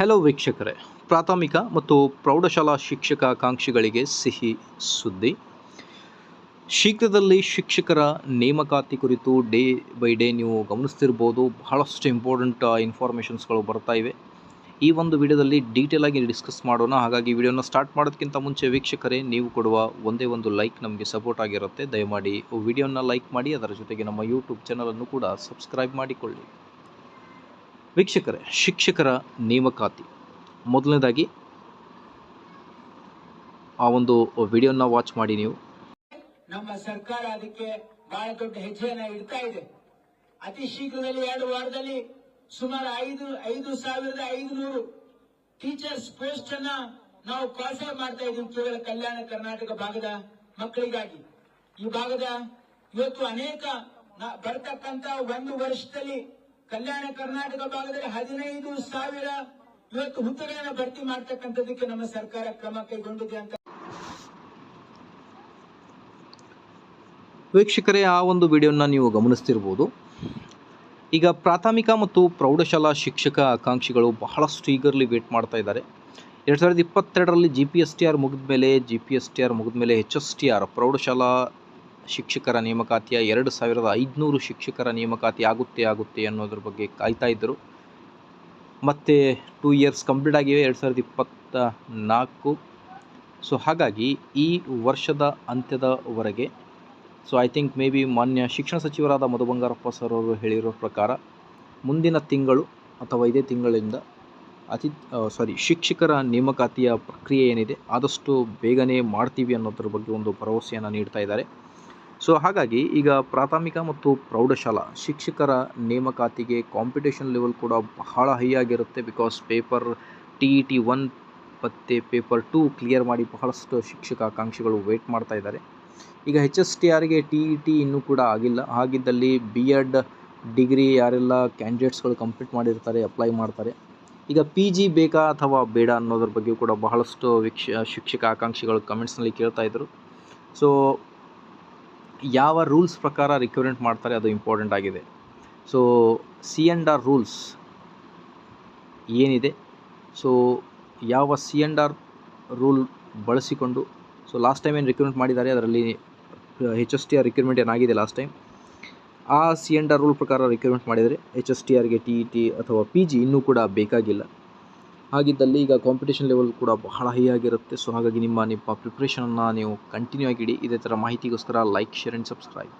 Hello ವೀಕ್ಷಕರೇ. ಪ್ರಾಥಮಿಕ ಮತ್ತು ಪ್ರೌಢಶಾಲಾ ಶಿಕ್ಷಕ ಆಕಾಂಕ್ಷಿಗಳಿಗೆ ಸಿಹಿ ಸುದ್ದಿ. ಶೀಘ್ರದಲ್ಲಿ ಶಿಕ್ಷಕರ ನೇಮಕಾತಿ ಕುರಿತು ಡೇ ಬೈ ಡೇ ನೀವು ಗಮನಿಸ್ತಿರ್ಬೋದು. ಬಹಳಷ್ಟು ಇಂಪಾರ್ಟೆಂಟ್ ಇನ್ಫಾರ್ಮೇಷನ್ಸ್ಗಳು ಬರ್ತಾ ಇವೆ. ಈ ಒಂದು ವಿಡಿಯೋದಲ್ಲಿ ಡೀಟೇಲ್ ಆಗಿ ಡಿಸ್ಕಸ್ ಮಾಡೋಣ. ಹಾಗಾಗಿ ವಿಡಿಯೋನ ಸ್ಟಾರ್ಟ್ ಮಾಡೋದಕ್ಕಿಂತ ಮುಂಚೆ ವೀಕ್ಷಕರೇ, ನೀವು ಕೊಡುವ ಒಂದೇ ಒಂದು ಲೈಕ್ ನಮಗೆ ಸಪೋರ್ಟ್ ಆಗಿರುತ್ತೆ. ದಯಮಾಡಿ ವಿಡಿಯೋನ ಲೈಕ್ ಮಾಡಿ, ಅದರ ಜೊತೆಗೆ ನಮ್ಮ ಯೂಟ್ಯೂಬ್ ಚಾನಲನ್ನು ಕೂಡ ಸಬ್ಸ್ಕ್ರೈಬ್ ಮಾಡಿಕೊಳ್ಳಿ. ವೀಕ್ಷಕರೇ, ಶಿಕ್ಷಕರ ನೇಮಕಾತಿ. ಮೊದಲನೇದಾಗಿ, ಆ ಒಂದು ವಿಡಿಯೋನ ವಾಚ್ ಮಾಡಿ ನೀವು. ನಮ್ಮ ಸರ್ಕಾರ ಅದಕ್ಕೆ ಬಹಳ ದೊಡ್ಡ ಹೆಜ್ಜೆಯನ್ನ ಇಡ್ತಾ ಇದೆ. ಅತಿ ಶೀಘ್ರದಲ್ಲಿ ಎರಡು ವಾರದಲ್ಲಿ ಸುಮಾರು ಐದು ಐದು ಸಾವಿರದ ಐದುನೂರು ಟೀಚರ್ಸ್ ಪೋಸ್ಟ್ ಅನ್ನ ನಾವು ಕ್ವಾಲಿಫೈ ಮಾಡ್ತಾ ಇದ್ದೀವಿ ಕೇವಲ ಕಲ್ಯಾಣ ಕರ್ನಾಟಕ ಭಾಗದ ಮಕ್ಕಳಿಗಾಗಿ. ಈ ಭಾಗದ ಇವತ್ತು ಅನೇಕ ಬರ್ತಕ್ಕಂತ ಒಂದು ವರ್ಷದಲ್ಲಿ ಕಲ್ಯಾಣ ಕರ್ನಾಟಕ ಭಾಗದಲ್ಲಿ ಹದಿನೈದು ಸಾವಿರ ಇವತ್ತು ಹುದ್ದೆಗಳನ್ನ ಭರ್ತಿ ಮಾಡ್ತಕ್ಕಂಥದಕ್ಕೆ ನಮ್ಮ ಸರ್ಕಾರ ಕ್ರಮ ಕೈಗೊಂಡಿದೆ ಅಂತ. ವೀಕ್ಷಕರೇ, ಆ ಒಂದು ವಿಡಿಯೋನ ನೀವು ಗಮನಿಸ್ತಿರ್ಬೋದು. ಈಗ ಪ್ರಾಥಮಿಕ ಮತ್ತು ಪ್ರೌಢಶಾಲಾ ಶಿಕ್ಷಕ ಆಕಾಂಕ್ಷಿಗಳು ಬಹಳಷ್ಟು ಈಗರ್ಲಿ ವೇಟ್ ಮಾಡ್ತಾ ಇದ್ದಾರೆ. ಎರಡು ಸಾವಿರದ ಇಪ್ಪತ್ತೆರಡರಲ್ಲಿ G P S T R ಮುಗಿದ ಮೇಲೆ G P S T R ಮುಗಿದ ಮೇಲೆ ಎಚ್ ಎಸ್ ಟಿ ಆರ್ ಪ್ರೌಢಶಾಲಾ ಶಿಕ್ಷಕರ ನೇಮಕಾತಿಯ ಎರಡು ಸಾವಿರದ ಐದುನೂರು ಶಿಕ್ಷಕರ ನೇಮಕಾತಿ ಆಗುತ್ತೆ ಆಗುತ್ತೆ ಅನ್ನೋದ್ರ ಬಗ್ಗೆ ಕಾಯ್ತಾ ಇದ್ದರು. ಮತ್ತು ಟೂ ಇಯರ್ಸ್ ಕಂಪ್ಲೀಟ್ ಆಗಿವೆ, ಎರಡು ಸಾವಿರದ ಇಪ್ಪತ್ತ ನಾಲ್ಕು ಸೊ ಹಾಗಾಗಿ ಈ ವರ್ಷದ ಅಂತ್ಯದವರೆಗೆ so I think maybe ಮಾನ್ಯ ಶಿಕ್ಷಣ ಸಚಿವರಾದ ಮಧು ಬಂಗಾರಪ್ಪ ಸರ್ ಅವರು ಹೇಳಿರೋ ಪ್ರಕಾರ, ಮುಂದಿನ ತಿಂಗಳು ಅಥವಾ ಇದೇ ತಿಂಗಳಿಂದ ಅತಿ ಸಾರಿ ಶಿಕ್ಷಕರ ನೇಮಕಾತಿಯ ಪ್ರಕ್ರಿಯೆ ಏನಿದೆ, ಆದಷ್ಟು ಬೇಗನೆ ಮಾಡ್ತೀವಿ ಅನ್ನೋದ್ರ ಬಗ್ಗೆ ಒಂದು ಭರವಸೆಯನ್ನು ನೀಡ್ತಾ ಇದ್ದಾರೆ. ಸೊ ಹಾಗಾಗಿ ಈಗ ಪ್ರಾಥಮಿಕ ಮತ್ತು ಪ್ರೌಢಶಾಲಾ ಶಿಕ್ಷಕರ ನೇಮಕಾತಿಗೆ ಕಾಂಪಿಟೇಷನ್ ಲೆವೆಲ್ ಕೂಡ ಬಹಳ ಹೈ ಆಗಿರುತ್ತೆ because paper T E T one ಮತ್ತು ಪೇಪರ್ ಟು ಕ್ಲಿಯರ್ ಮಾಡಿ ಬಹಳಷ್ಟು ಶಿಕ್ಷಕ ಆಕಾಂಕ್ಷಿಗಳು ವೇಟ್ ಮಾಡ್ತಾ ಇದ್ದಾರೆ. ಈಗ ಎಚ್ ಎಸ್ ಟಿ ಆರ್ಗೆ ಟಿ ಇ ಟಿ ಇನ್ನೂ ಕೂಡ ಆಗಿಲ್ಲ. ಹಾಗಿದ್ದಲ್ಲಿ ಬಿ ಎಡ್ ಡಿಗ್ರಿ ಯಾರೆಲ್ಲ ಕ್ಯಾಂಡಿಡೇಟ್ಸ್ಗಳು ಕಂಪ್ಲೀಟ್ ಮಾಡಿರ್ತಾರೆ ಅಪ್ಲೈ ಮಾಡ್ತಾರೆ. ಈಗ ಪಿ ಜಿ ಬೇಕಾ ಅಥವಾ ಬೇಡ ಅನ್ನೋದ್ರ ಬಗ್ಗೆ ಕೂಡ ಬಹಳಷ್ಟು ವೀಕ್ಷ, ಶಿಕ್ಷಕ ಆಕಾಂಕ್ಷಿಗಳು ಕಮೆಂಟ್ಸ್ನಲ್ಲಿ ಕೇಳ್ತಾಯಿದ್ರು ಸೊ ಯಾವ ರೂಲ್ಸ್ ಪ್ರಕಾರ ರಿಕ್ವೈರ್ಮೆಂಟ್ ಮಾಡ್ತಾರೆ ಅದು ಇಂಪಾರ್ಟೆಂಟ್ ಆಗಿದೆ. So C and R rules ಏನಿದೆ? ಸೊ ಯಾವ ಸಿ ಆ್ಯಂಡ್ ಆರ್ ರೂಲ್ ಬಳಸಿಕೊಂಡು ಸೊ ಲಾಸ್ಟ್ ಟೈಮ್ ಏನು ರಿಕ್ರೂಟ್ಮೆಂಟ್ ಮಾಡಿದ್ದಾರೆ, ಅದರಲ್ಲಿ H S T R recruitment ಏನಾಗಿದೆ ಲಾಸ್ಟ್ ಟೈಮ್ ಆ ಸಿ ಆ್ಯಂಡ್ ಆರ್ ರೂಲ್ ಪ್ರಕಾರ ರಿಕ್ರೂಟ್ಮೆಂಟ್ ಮಾಡಿದರೆ ಎಚ್ ಎಸ್ ಟಿ ಆರ್ಗೆ ಟಿ ಇ ಟಿ ಅಥವಾ ಪಿ ಜಿ ಇನ್ನೂ ಕೂಡ ಬೇಕಾಗಿಲ್ಲ. ಹಾಗಿದ್ದಲ್ಲಿ ಈಗ ಕಾಂಪಿಟೇಷನ್ ಲೆವೆಲ್ ಕೂಡ ಬಹಳ ಹೈ ಆಗಿರುತ್ತೆ ಸೊ ಹಾಗಾಗಿ ನಿಮ್ಮ ನಿಮ್ಮ ಪ್ರಿಪ್ರೇಷನನ್ನು ನೀವು ಕಂಟಿನ್ಯೂ ಆಗಿಡಿ. ಇದೇ ಥರ ಮಾಹಿತಿಗೋಸ್ಕರ ಲೈಕ್ ಶೇರ್ ಆ್ಯಂಡ್ ಸಬ್ಸ್ಕ್ರೈಬ್